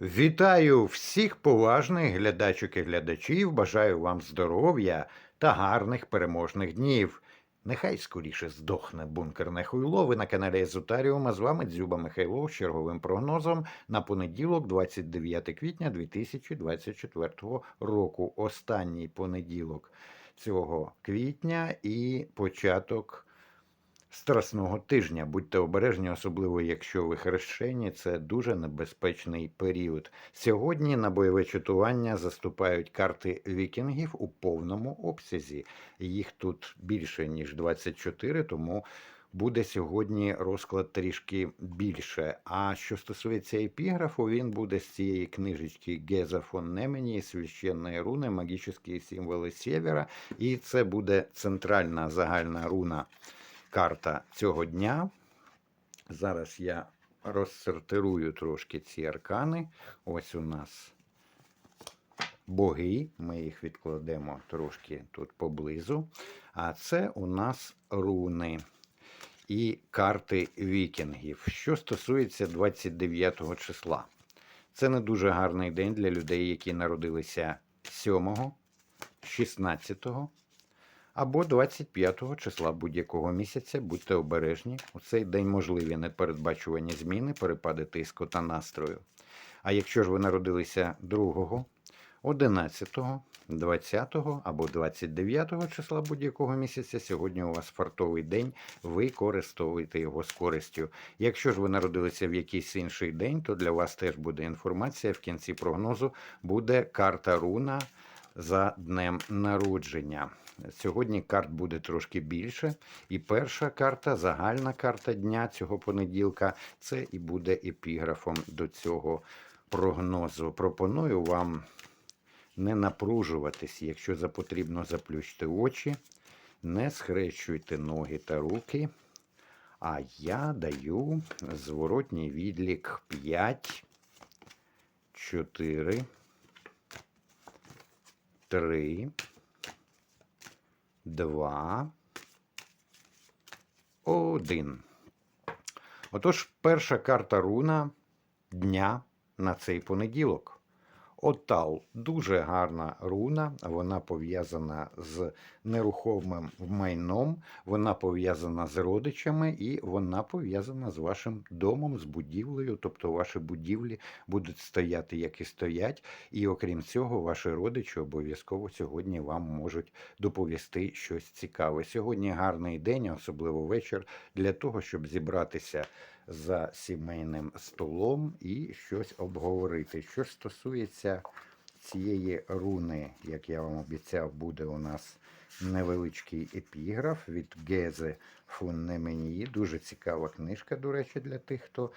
Вітаю всіх поважних глядачок і глядачів. Бажаю вам здоров'я та гарних переможних днів. Нехай скоріше здохне бункерне хуйло. Ви на каналі Езотаріум, а з вами Дзюба Михайлов з черговим прогнозом на понеділок, 29 квітня 2024 року. Останній понеділок цього квітня і початок страсного тижня. Будьте обережні, особливо якщо ви хрещені, це дуже небезпечний період. Сьогодні на бойове чатування заступають карти вікінгів у повному обсязі. Їх тут більше ніж 24, тому. Буде сьогодні розклад трішки більше. А що стосується епіграфу, він буде з цієї книжечки Геза фон Немені, священної руни, магічні символи Сєвєра. І це буде центральна загальна руна карта цього дня. Зараз я розсортирую трошки ці аркани. Ось у нас боги. Ми їх відкладемо трошки тут поблизу. А це у нас руни і карти вікінгів. Що стосується 29 числа. Це не дуже гарний день для людей, які народилися 7, 16 або 25 числа будь-якого місяця. Будьте обережні. У цей день можливі непередбачувані зміни, перепади тиску та настрою. А якщо ж ви народилися 2, 11, 20 або 29 числа будь-якого місяця, сьогодні у вас фартовий день, ви користуєте його з користю. Якщо ж ви народилися в якийсь інший день, то для вас теж буде інформація. В кінці прогнозу буде карта руна за днем народження. Сьогодні карт буде трошки більше. І перша карта, загальна карта дня цього понеділка, це і буде епіграфом до цього прогнозу. Пропоную вам не напружуватись, якщо за потрібно заплющити очі, не схрещуйте ноги та руки. А я даю зворотній відлік 5, 4, 3, два, один. Отож, перша карта руна дня на цей понеділок. Отал дуже гарна руна, вона пов'язана з нерухомим майном, вона пов'язана з родичами і вона пов'язана з вашим домом, з будівлею. Тобто ваші будівлі будуть стояти, як і стоять. І окрім цього, ваші родичі обов'язково сьогодні вам можуть доповісти щось цікаве. Сьогодні гарний день, особливо вечір, для того, щоб зібратися за сімейним столом і щось обговорити. Що стосується цієї руни, як я вам обіцяв, буде у нас невеличкий епіграф від Гезе фун Неменії. Дуже цікава книжка, до речі, для тих, хто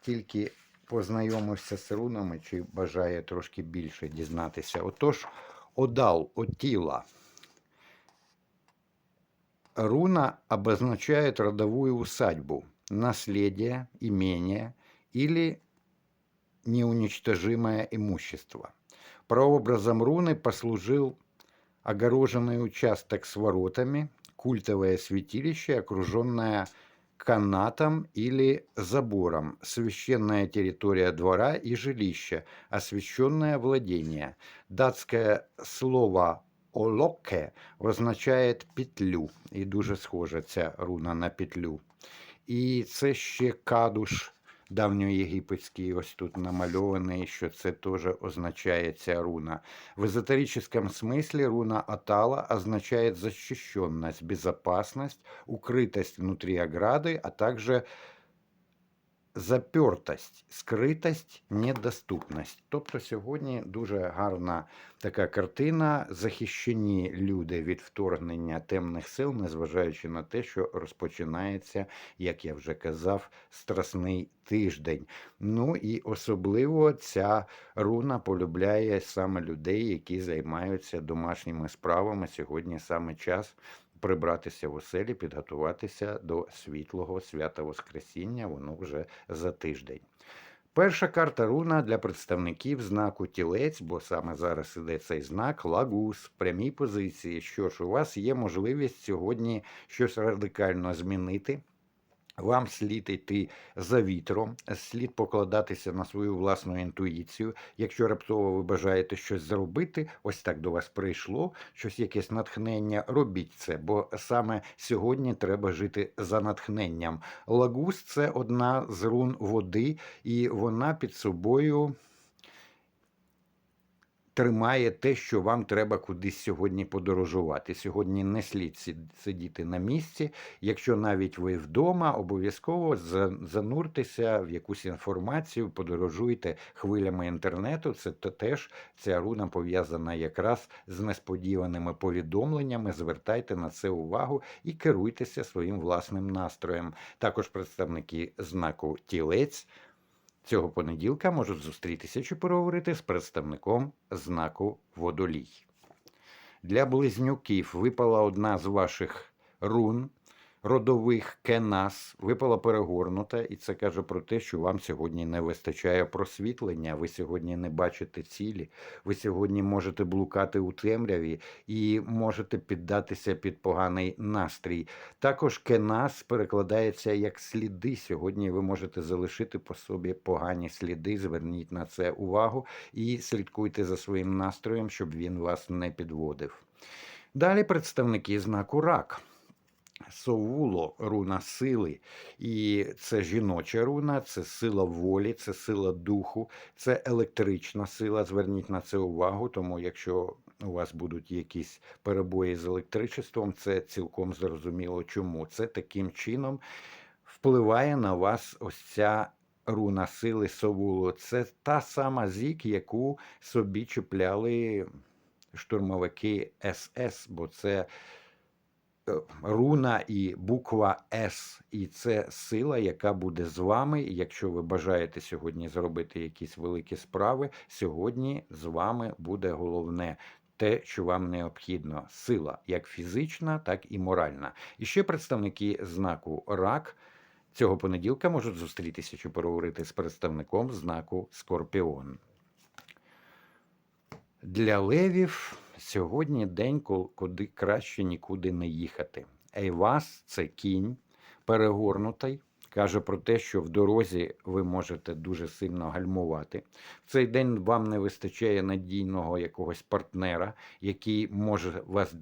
тільки познайомився з рунами чи бажає трошки більше дізнатися. Отож, одал, отіла. Руна обозначает родовую усадьбу наследие, имение или неуничтожимое имущество. Прообразом руны послужил огороженный участок с воротами, культовое святилище, окруженное канатом или забором, священная территория двора и жилища, освященное владение. Датское слово «олокке» означает петлю, і дуже схожа ця руна на петлю. І це ще кадуш давньоєгипетський, ось тут намальований, що це теж означає ця руна. В эзотерическом смысле руна Атала означает защищенность, безопасность, укрытость внутри ограды, а также запертость, скритость, недоступність. Тобто сьогодні дуже гарна така картина, захищені люди від вторгнення темних сил, незважаючи на те, що розпочинається, як я вже казав, страсний тиждень. Ну і особливо ця руна полюбляє саме людей, які займаються домашніми справами. Сьогодні саме час прибратися в оселі, підготуватися до світлого свята Воскресіння, воно вже за тиждень. Перша карта руна для представників знаку тілець, бо саме зараз іде цей знак лагус, прямій позиції. Що ж, у вас є можливість сьогодні щось радикально змінити Вам слід йти за вітром, слід покладатися на свою власну інтуїцію. Якщо раптово ви бажаєте щось зробити, ось так до вас прийшло, щось якесь натхнення, робіть це, бо саме сьогодні треба жити за натхненням. Лагус це одна з рун води, і вона під собою тримає те, що вам треба кудись сьогодні подорожувати. Сьогодні не слід сидіти на місці. Якщо навіть ви вдома, обов'язково зануртеся в якусь інформацію, подорожуйте хвилями інтернету. Це теж ця руна пов'язана якраз з несподіваними повідомленнями. Звертайте на це увагу і керуйтеся своїм власним настроєм. Також представники знаку тілець цього понеділка можуть зустрітися чи проговорити з представником знаку водолій. Для близнюків випала одна з ваших рун родових кенас, випала перегорнута, і це каже про те, що вам сьогодні не вистачає просвітлення, ви сьогодні не бачите цілі, ви сьогодні можете блукати у темряві і можете піддатися під поганий настрій. Також кенас перекладається як сліди. Сьогодні ви можете залишити по собі погані сліди. Зверніть на це увагу і слідкуйте за своїм настроєм, щоб він вас не підводив. Далі представники знаку рак. Совуло руна сили, і це жіноча руна, це сила волі, це сила духу, це електрична сила. Зверніть на це увагу, тому якщо у вас будуть якісь перебої з електричеством, це цілком зрозуміло, чому це таким чином впливає на вас ось ця руна сили Совуло. Це та сама зік, яку собі чіпляли штурмовики СС, бо це руна і буква С, і це сила, яка буде з вами. Якщо ви бажаєте сьогодні зробити якісь великі справи, сьогодні з вами буде головне. Те, що вам необхідно, сила як фізична, так і моральна. І ще представники знаку рак цього понеділка можуть зустрітися чи переговорити з представником знаку Скорпіон. Для левів сьогодні день, куди краще нікуди не їхати. Ейвас це кінь перегорнутий. Каже про те, що в дорозі ви можете дуже сильно гальмувати. В цей день вам не вистачає надійного якогось партнера, який може вас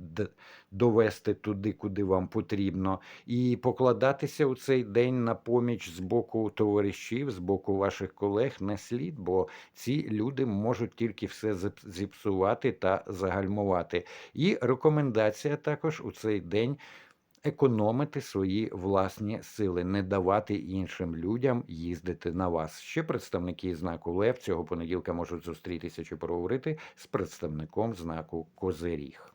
довести туди, куди вам потрібно, і покладатися у цей день на поміч з боку товаришів, з боку ваших колег не слід, бо ці люди можуть тільки все зіп- зіпсувати та загальмувати. І рекомендація також у цей день економити свої власні сили, не давати іншим людям їздити на вас. Ще представники знаку Лев цього понеділка можуть зустрітися чи поговорити з представником знаку Козиріг.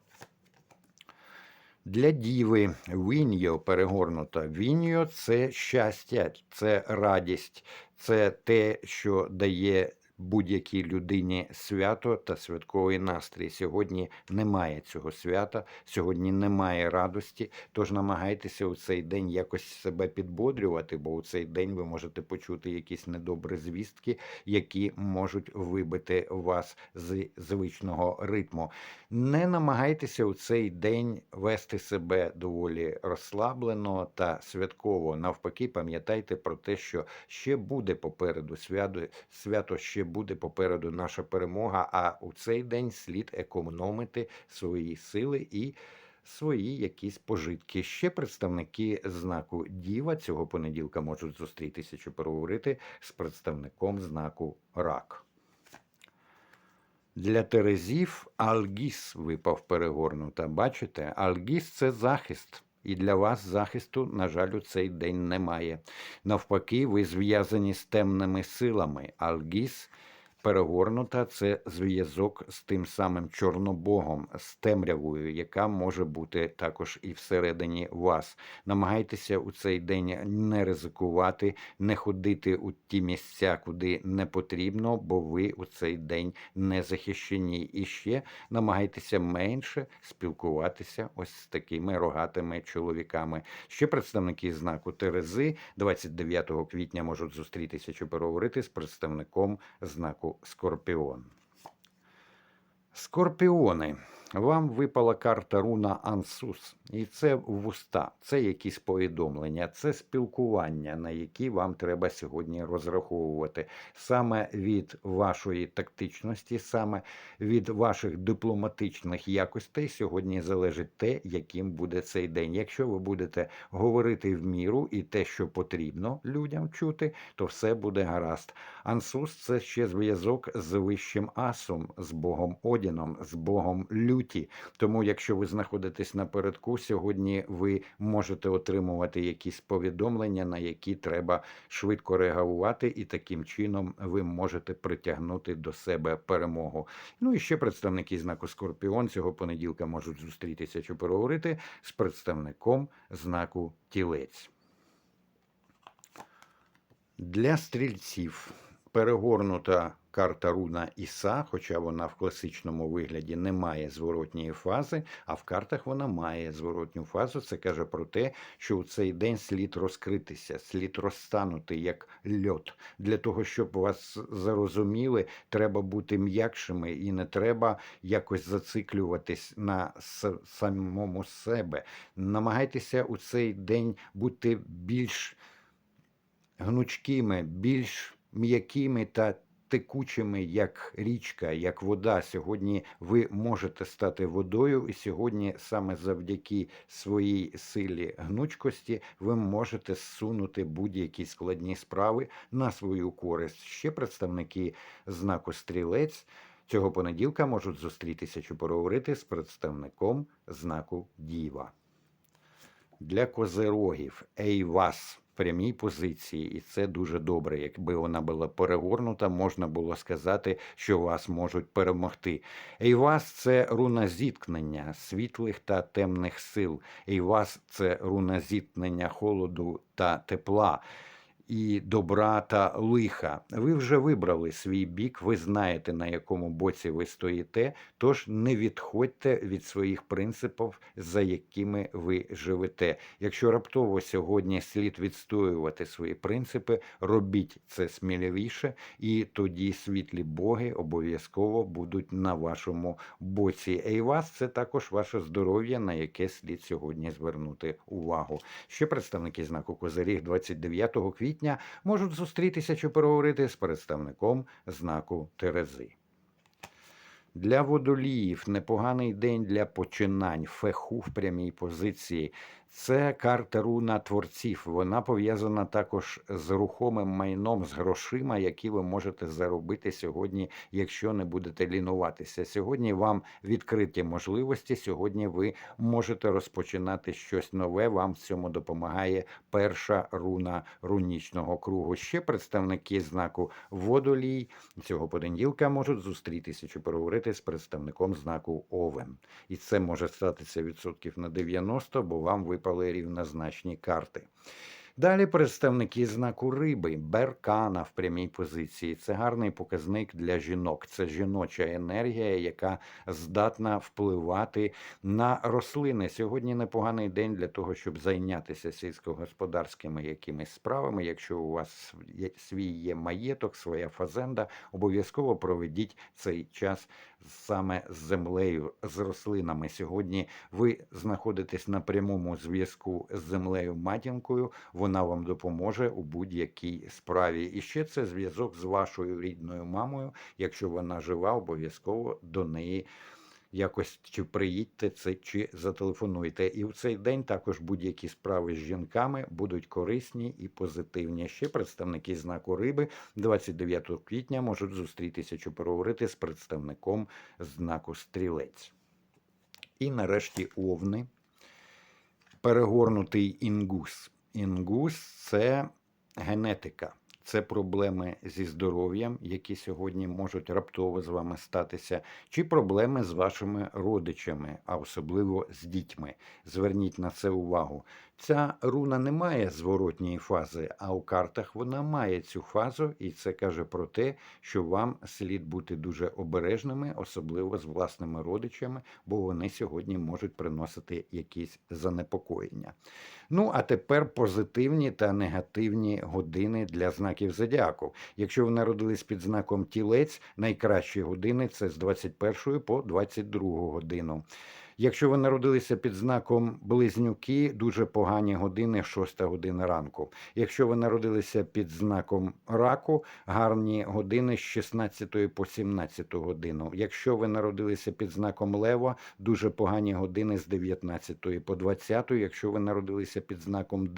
Для діви Віньо перегорнута. Віньо це щастя, це радість, це те, що дає будь-якій людині свято та святковий настрій. Сьогодні немає цього свята, сьогодні немає радості. Тож намагайтеся у цей день якось себе підбодрювати, бо у цей день ви можете почути якісь недобрі звістки, які можуть вибити вас з звичного ритму. Не намагайтеся у цей день вести себе доволі розслаблено та святково. Навпаки, пам'ятайте про те, що ще буде попереду свято, свято ще буде попереду наша перемога. А у цей день слід економити свої сили і свої якісь пожитки. Ще представники знаку Діва цього понеділка можуть зустрітися чи переговорити з представником знаку Рак. Для Терезів Алгіс випав перегорнута. Бачите, Алгіс це захист. І для вас захисту, на жаль, у цей день немає. Навпаки, ви зв'язані з темними силами. Алгіс перегорнута це зв'язок з тим самим Чорнобогом, з темрявою, яка може бути також і всередині вас. Намагайтеся у цей день не ризикувати, не ходити у ті місця, куди не потрібно, бо ви у цей день не захищені. І ще намагайтеся менше спілкуватися ось з такими рогатими чоловіками. Ще представники знаку Терези 29 квітня можуть зустрітися чи переговорити з представником знаку Скорпіон. Скорпіони. Вам випала карта руна Ансус, і це вуста, це якісь повідомлення, це спілкування, на які вам треба сьогодні розраховувати. Саме від вашої тактичності, саме від ваших дипломатичних якостей сьогодні залежить те, яким буде цей день. Якщо ви будете говорити в міру і те, що потрібно людям чути, то все буде гаразд. Ансус це ще зв'язок з вищим асом, з Богом Одіном, з Богом люті. Тому, якщо ви знаходитесь напередку, сьогодні ви можете отримувати якісь повідомлення, на які треба швидко реагувати, і таким чином ви можете притягнути до себе перемогу. Ну і ще представники знаку Скорпіон цього понеділка можуть зустрітися чи переговорити з представником знаку Тілець. Для стрільців перегорнута карта руна Іса, хоча вона в класичному вигляді не має зворотньої фази, а в картах вона має зворотню фазу. Це каже про те, що у цей день слід розкритися, слід розтанути як льот. Для того, щоб вас зарозуміли, треба бути м'якшими і не треба якось зациклюватись на самому себе. Намагайтеся у цей день бути більш гнучкими, більш м'якими та текучими, як річка, як вода. Сьогодні ви можете стати водою, і сьогодні саме завдяки своїй силі гнучкості ви можете зсунути будь-які складні справи на свою користь. Ще представники знаку стрілець. Цього понеділка можуть зустрітися чи поговорити з представником знаку Діва для козирогів Ейвас прямій позиції, і це дуже добре. Якби вона була перегорнута, можна було сказати, що вас можуть перемогти. Ейвас це руна зіткнення світлих та темних сил. Ейвас це руна зіткнення холоду та тепла. І добра та лиха. Ви вже вибрали свій бік, ви знаєте, на якому боці ви стоїте, тож не відходьте від своїх принципів, за якими ви живете. Якщо раптово сьогодні слід відстоювати свої принципи, робіть це сміливіше, і тоді світлі боги обов'язково будуть на вашому боці. Ейвас це також ваше здоров'я, на яке слід сьогодні звернути увагу. Ще представники знаку Козиріг 29 квітня можуть зустрітися чи переговорити з представником знаку Терези. Для водоліїв непоганий день для починань, феху в прямій позиції. Це карта руна творців. Вона пов'язана також з рухомим майном, з грошима, які ви можете заробити сьогодні, якщо не будете лінуватися. Сьогодні вам відкриті можливості. Сьогодні ви можете розпочинати щось нове. Вам в цьому допомагає перша руна рунічного кругу. Ще представники знаку водолій цього понеділка можуть зустрітися чи переговорити з представником знаку Овен. І це може статися відсотків на 90, бо вам випали рівнозначні карти. Далі представники знаку риби, беркана в прямій позиції. Це гарний показник для жінок. Це жіноча енергія, яка здатна впливати на рослини. Сьогодні непоганий день для того, щоб зайнятися сільськогосподарськими якимись справами. Якщо у вас свій є маєток, своя фазенда, обов'язково проведіть цей час саме з землею, з рослинами. Сьогодні ви знаходитесь на прямому зв'язку з землею матінкою. Вона вам допоможе у будь-якій справі. І ще це зв'язок з вашою рідною мамою. Якщо вона жива, обов'язково до неї. Якось чи приїдьте це, чи зателефонуйте. І в цей день також будь-які справи з жінками будуть корисні і позитивні. Ще представники знаку риби 29 квітня можуть зустрітися чи переговорити з представником знаку стрілець. І нарешті овни. Перегорнутий інгус. Інгус це генетика. Це проблеми зі здоров'ям, які сьогодні можуть раптово з вами статися, чи проблеми з вашими родичами, а особливо з дітьми. Зверніть на це увагу. Ця руна не має зворотньої фази, а у картах вона має цю фазу, і це каже про те, що вам слід бути дуже обережними, особливо з власними родичами, бо вони сьогодні можуть приносити якісь занепокоєння. Ну, а тепер позитивні та негативні години для знаків зодіаку. Якщо ви народились під знаком тілець, найкращі години це з 21 по 22 годину. Якщо ви народилися під знаком близнюки, дуже погані години, 6 година ранку. Якщо ви народилися під знаком раку, гарні години з 16 по 17 годину. Якщо ви народилися під знаком лева, дуже погані години з 19 по 20. Якщо ви народилися під знаком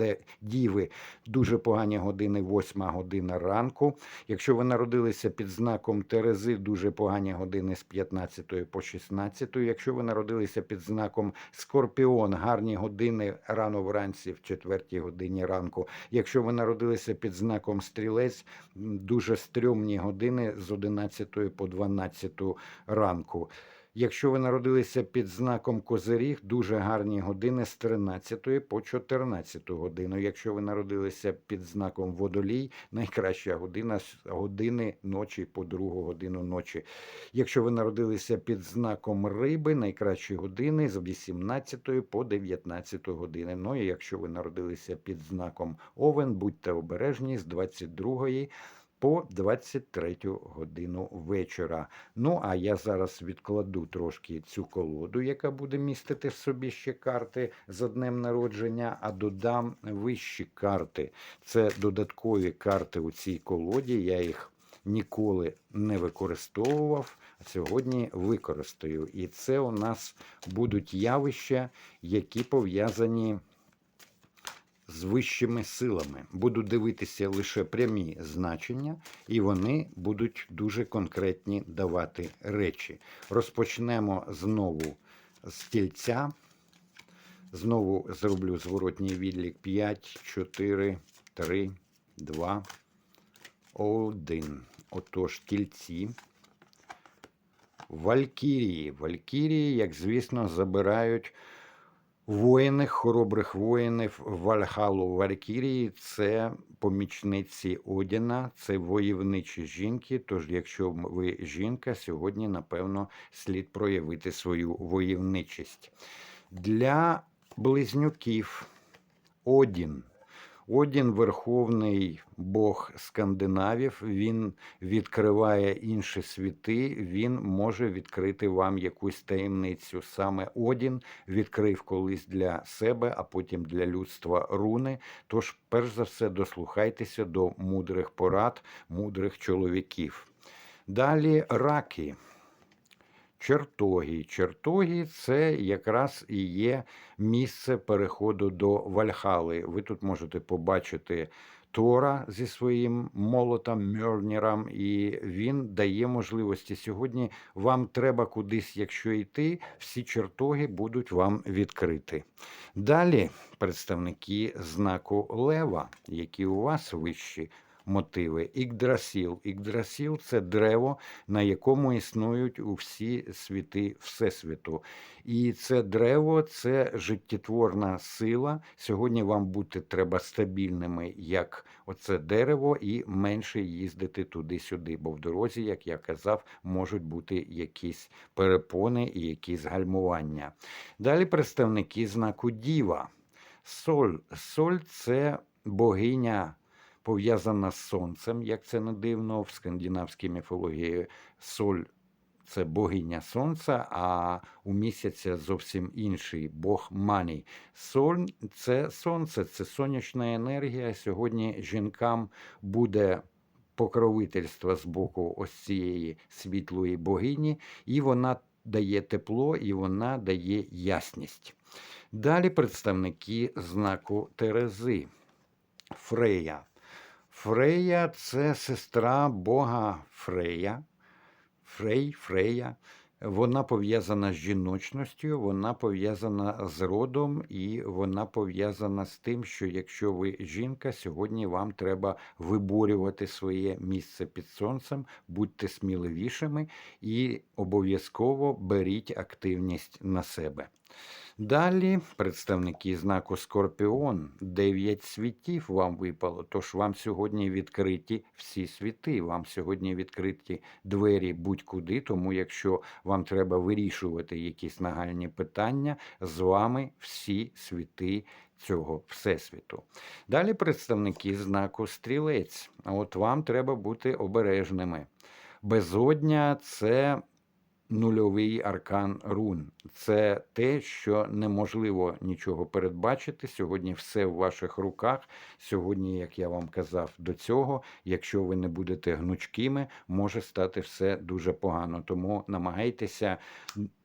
Діви, дуже погані години, 8 година ранку. Якщо ви народилися під знаком Терези, дуже погані години з 15 по 16. Якщо ви народилися під знаком Скорпіон, гарні години рано вранці, в четвертій годині ранку. Якщо ви народилися під знаком Стрілець, дуже стрьомні години з 11 по 12 ранку. Якщо ви народилися під знаком Козиріг, дуже гарні години з 13 по 14 годину. Якщо ви народилися під знаком Водолій, найкраща година з години ночі по другу годину ночі. Якщо ви народилися під знаком Риби, найкращі години з 18 по 19 години. Ну і якщо ви народилися під знаком Овен, будьте обережні з 22 по 23 годину вечора. Ну, а я зараз відкладу трошки цю колоду, яка буде містити в собі ще карти за днем народження, а додам вищі карти. Це додаткові карти у цій колоді. Я їх ніколи не використовував, сьогодні використаю. І це у нас будуть явища, які пов'язані з вищими силами. Буду дивитися лише прямі значення, і вони будуть дуже конкретні давати речі. Розпочнемо знову з тільця. Знову зроблю зворотній відлік 5, 4, 3, 2, 1. Отож, тільці. Валькірії. Валькірії, як звісно, забирають воїни, хоробрих воїнів Вальхалу Валькірії це помічниці Одіна, це воєвничі жінки. Тож, якщо ви жінка, сьогодні, напевно, слід проявити свою воєвничість. Для близнюків Одін. Одін верховний Бог скандинавів, він відкриває інші світи, він може відкрити вам якусь таємницю. Саме Одін відкрив колись для себе, а потім для людства руни. Тож, перш за все, дослухайтеся до мудрих порад, мудрих чоловіків. Далі раки. Чертогі. Чертогі це якраз і є місце переходу до Вальхали. Ви тут можете побачити Тора зі своїм молотом Мьорніром, і він дає можливості. Сьогодні вам треба кудись, якщо йти, всі чертоги будуть вам відкриті. Далі представники знаку Лева, які у вас вищі мотиви. Ікдрасіл. Ікдрасіл це дерево, на якому існують усі світи Всесвіту. І це дерево це життєтворна сила. Сьогодні вам бути треба стабільними, як оце дерево, і менше їздити туди-сюди. Бо в дорозі, як я казав, можуть бути якісь перепони і якісь гальмування. Далі представники знаку Діва. Соль. Соль це богиня пов'язана з сонцем, як це не дивно, в скандинавській міфології соль це богиня сонця, а у місяця зовсім інший бог мані. Соль це сонце, це сонячна енергія. Сьогодні жінкам буде. Покровительство з боку ось цієї світлої богині, і вона дає тепло, і вона дає ясність. Далі представники знаку Терези. Фрея. Фрея це сестра Бога Фрея. Фрей, Фрея. Вона пов'язана з жіночністю, вона пов'язана з родом, і вона пов'язана з тим, що якщо ви жінка, сьогодні вам треба виборювати своє місце під сонцем, будьте сміливішими і обов'язково беріть активність на себе. Далі представники знаку Скорпіон. Дев'ять світів вам випало. Тож вам сьогодні відкриті всі світи. Вам сьогодні відкриті двері будь-куди. Тому, якщо вам треба вирішувати якісь нагальні питання, з вами всі світи цього всесвіту. Далі представники знаку Стрілець. От вам треба бути обережними. Безодня це нульовий аркан рун. Це те, що неможливо нічого передбачити. Сьогодні все в ваших руках. Сьогодні, як я вам казав до цього, якщо ви не будете гнучкими, може стати все дуже погано. Тому намагайтеся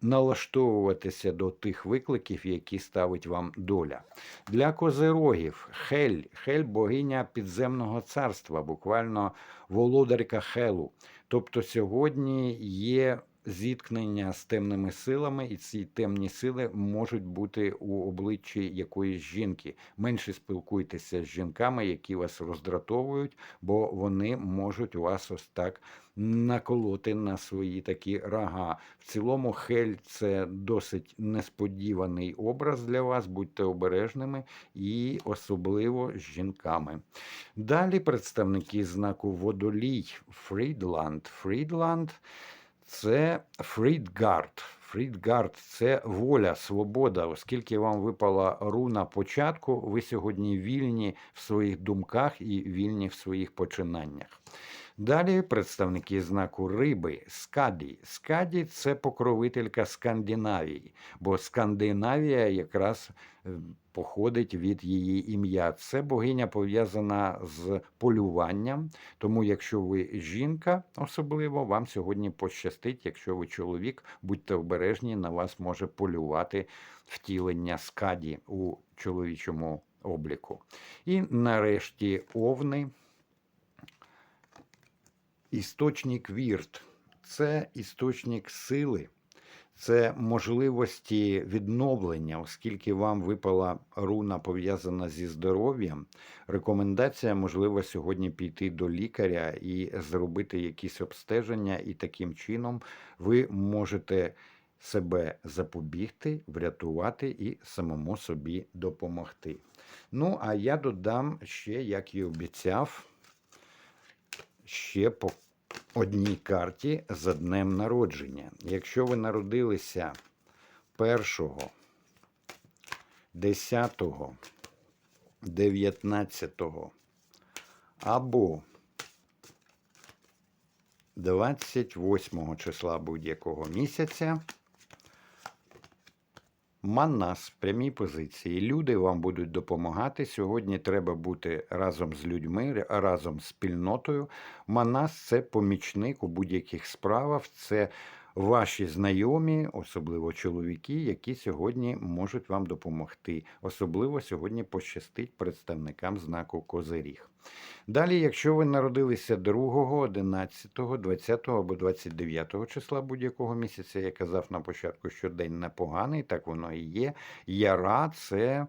налаштовуватися до тих викликів, які ставить вам доля. Для козирогів Хель, Хель богиня підземного царства, буквально володарка Хелу. Тобто сьогодні є зіткнення з темними силами, і ці темні сили можуть бути у обличчі якоїсь жінки. Менше спілкуйтеся з жінками, які вас роздратовують, бо вони можуть вас ось так наколоти на свої такі рога. В цілому, хель це досить несподіваний образ для вас. Будьте обережними і особливо з жінками. Далі представники знаку водолій Фрідланд. Фрідланд це Фрідгард. Фрідгард це воля, свобода. Оскільки вам випала руна початку, ви сьогодні вільні в своїх думках і вільні в своїх починаннях. Далі представники знаку риби Скаді. Скаді це покровителька Скандинавії, бо Скандинавія якраз е, походить від її ім'я. Це богиня пов'язана з полюванням. Тому, якщо ви жінка, особливо вам сьогодні пощастить. Якщо ви чоловік, будьте обережні, на вас може полювати втілення скаді у чоловічому обліку. І нарешті овни. Істочник вірт це істочник сили, це можливості відновлення, оскільки вам випала руна пов'язана зі здоров'ям. Рекомендація можливо сьогодні піти до лікаря і зробити якісь обстеження, і таким чином ви можете себе запобігти, врятувати і самому собі допомогти. Ну, а я додам ще, як і обіцяв ще по одній карті за днем народження. Якщо ви народилися 1, 10, 19 або 28 числа будь-якого місяця, Манас, прямій позиції. Люди вам будуть допомагати. Сьогодні треба бути разом з людьми, разом з спільнотою. Манас це помічник у будь-яких справах. Це ваші знайомі, особливо чоловіки, які сьогодні можуть вам допомогти. Особливо сьогодні пощастить представникам знаку Козиріг. Далі, якщо ви народилися 2, 11, 20 або 29 числа будь-якого місяця, я казав на початку, що день непоганий, так воно і є. Яра це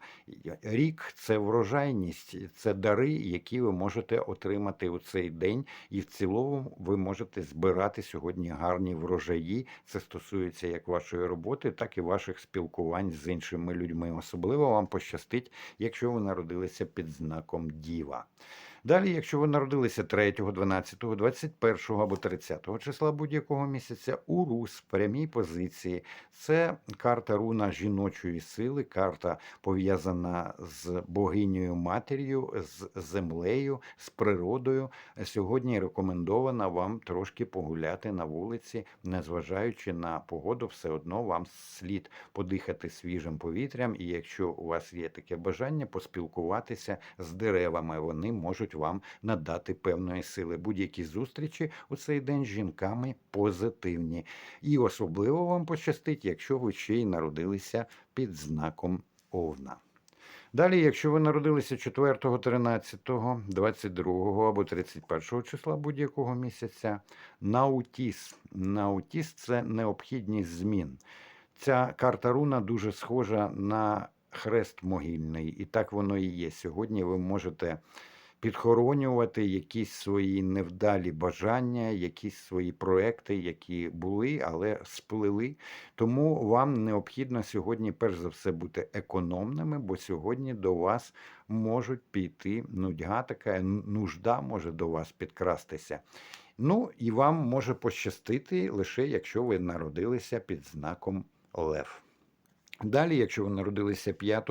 рік, це врожайність, це дари, які ви можете отримати у цей день. І в цілому ви можете збирати сьогодні гарні врожаї. Це стосується як вашої роботи, так і ваших спілкувань з іншими людьми. Особливо вам пощастить, якщо ви народилися під знаком Діва. Далі, якщо ви народилися 3, 12, 21 або 30 числа будь-якого місяця, урус прямій позиції це карта руна жіночої сили, карта пов'язана з богинею матір'ю, з землею, з природою. Сьогодні рекомендовано вам трошки погуляти на вулиці, незважаючи на погоду, все одно вам слід подихати свіжим повітрям. І якщо у вас є таке бажання, поспілкуватися з деревами, вони можуть вам надати певної сили. Будь-які зустрічі у цей день з жінками позитивні. І особливо вам пощастить, якщо ви ще й народилися під знаком Овна. Далі, якщо ви народилися 4, 13, 22 або 31 числа будь-якого місяця, наутіс. Наутіс це необхідність змін. Ця карта руна дуже схожа на хрест могильний, і так воно і є. Сьогодні ви можете підхоронювати якісь свої невдалі бажання, якісь свої проекти, які були, але сплили. Тому вам необхідно сьогодні, перш за все, бути економними, бо сьогодні до вас можуть піти нудьга, така нужда може до вас підкрастися. Ну і вам може пощастити лише якщо ви народилися під знаком Лев. Далі, якщо ви народилися 5,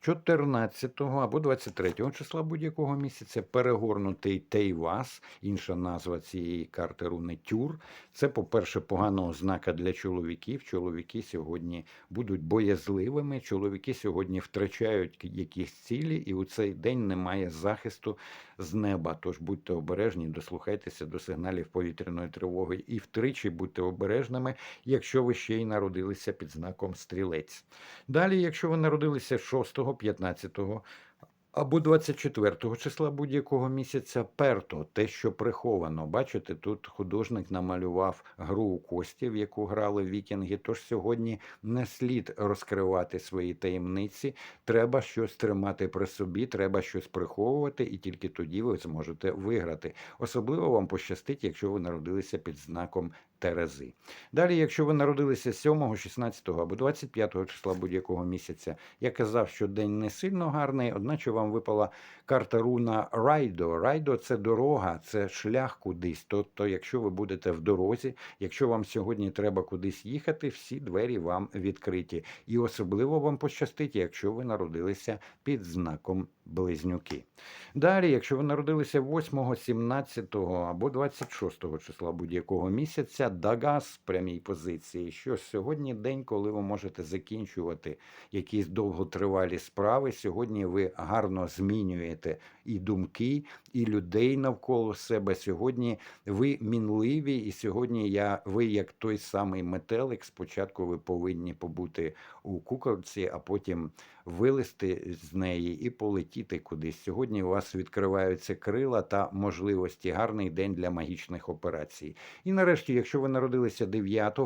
14 або 23 числа будь-якого місяця, перегорнутий Тейвас, інша назва цієї карти руни Тюр. Це, по-перше, погана ознака для чоловіків. Чоловіки сьогодні будуть боязливими, чоловіки сьогодні втрачають якісь цілі, і у цей день немає захисту з неба. Тож будьте обережні, дослухайтеся до сигналів повітряної тривоги і втричі будьте обережними, якщо ви ще й народилися під знаком стрілець. Далі, якщо ви народилися 6, 15 або 24 числа будь-якого місяця, перто, те, що приховано. Бачите, тут художник намалював гру у кості, в яку грали вікінги. Тож сьогодні не слід розкривати свої таємниці. Треба щось тримати при собі, треба щось приховувати, і тільки тоді ви зможете виграти. Особливо вам пощастить, якщо ви народилися під знаком Терези. Далі, якщо ви народилися 7, 16 або 25 числа будь-якого місяця, я казав, що день не сильно гарний, одначе вам випала карта руна Райдо. Райдо це дорога, це шлях кудись. Тобто, якщо ви будете в дорозі, якщо вам сьогодні треба кудись їхати, всі двері вам відкриті. І особливо вам пощастить, якщо ви народилися під знаком близнюки. Далі, якщо ви народилися 8, 17 або 26 числа будь-якого місяця, Дагас в прямій позиції, що сьогодні день, коли ви можете закінчувати якісь довготривалі справи. Сьогодні ви гарно змінюєте і думки, і людей навколо себе. Сьогодні ви мінливі, і сьогодні я, ви, як той самий метелик, спочатку ви повинні побути у куколці, а потім вилезти з неї і полетіти кудись. Сьогодні у вас відкриваються крила та можливості. Гарний день для магічних операцій. І нарешті, якщо ви народилися 9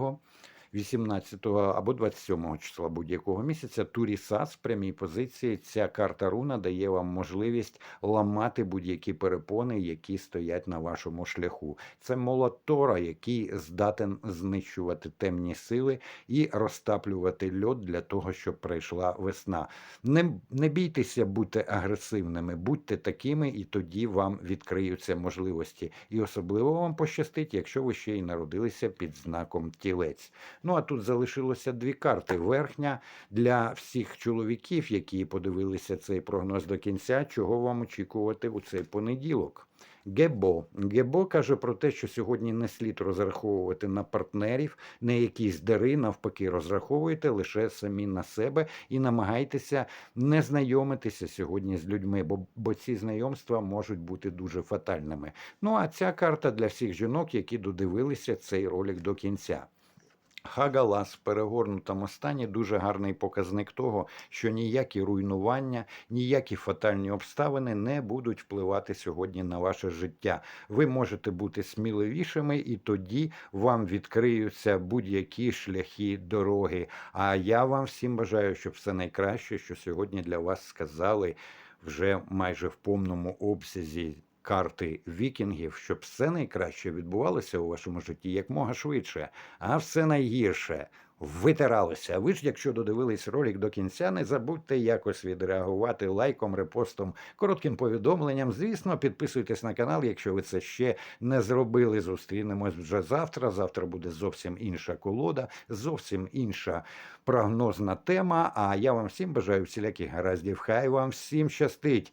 18 або 27 числа будь-якого місяця Турісас в прямій позиції. Ця карта руна дає вам можливість ламати будь-які перепони, які стоять на вашому шляху. Це молот Тора, який здатен знищувати темні сили і розтаплювати льод для того, щоб прийшла весна. Не, не бійтеся бути агресивними, будьте такими, і тоді вам відкриються можливості. І особливо вам пощастить, якщо ви ще й народилися під знаком тілець. Ну а тут залишилося дві карти. Верхня для всіх чоловіків, які подивилися цей прогноз до кінця, чого вам очікувати у цей понеділок. Гебо. Гебо каже про те, що сьогодні не слід розраховувати на партнерів, на якісь дари, навпаки, розраховуйте лише самі на себе і намагайтеся не знайомитися сьогодні з людьми, бо, бо ці знайомства можуть бути дуже фатальними. Ну а ця карта для всіх жінок, які додивилися цей ролик до кінця. Хагалас в перегорнутому стані дуже гарний показник того, що ніякі руйнування, ніякі фатальні обставини не будуть впливати сьогодні на ваше життя. Ви можете бути сміливішими, і тоді вам відкриються будь-які шляхи дороги. А я вам всім бажаю, щоб все найкраще, що сьогодні для вас сказали вже майже в повному обсязі карти вікінгів, щоб все найкраще відбувалося у вашому житті якмога швидше, а все найгірше витиралося. Ви ж, якщо додивились ролик до кінця, не забудьте якось відреагувати лайком, репостом, коротким повідомленням. Звісно, підписуйтесь на канал, якщо ви це ще не зробили. Зустрінемось вже завтра. Завтра буде зовсім інша колода, зовсім інша прогнозна тема. А я вам всім бажаю всіляких гараздів. Хай вам всім щастить.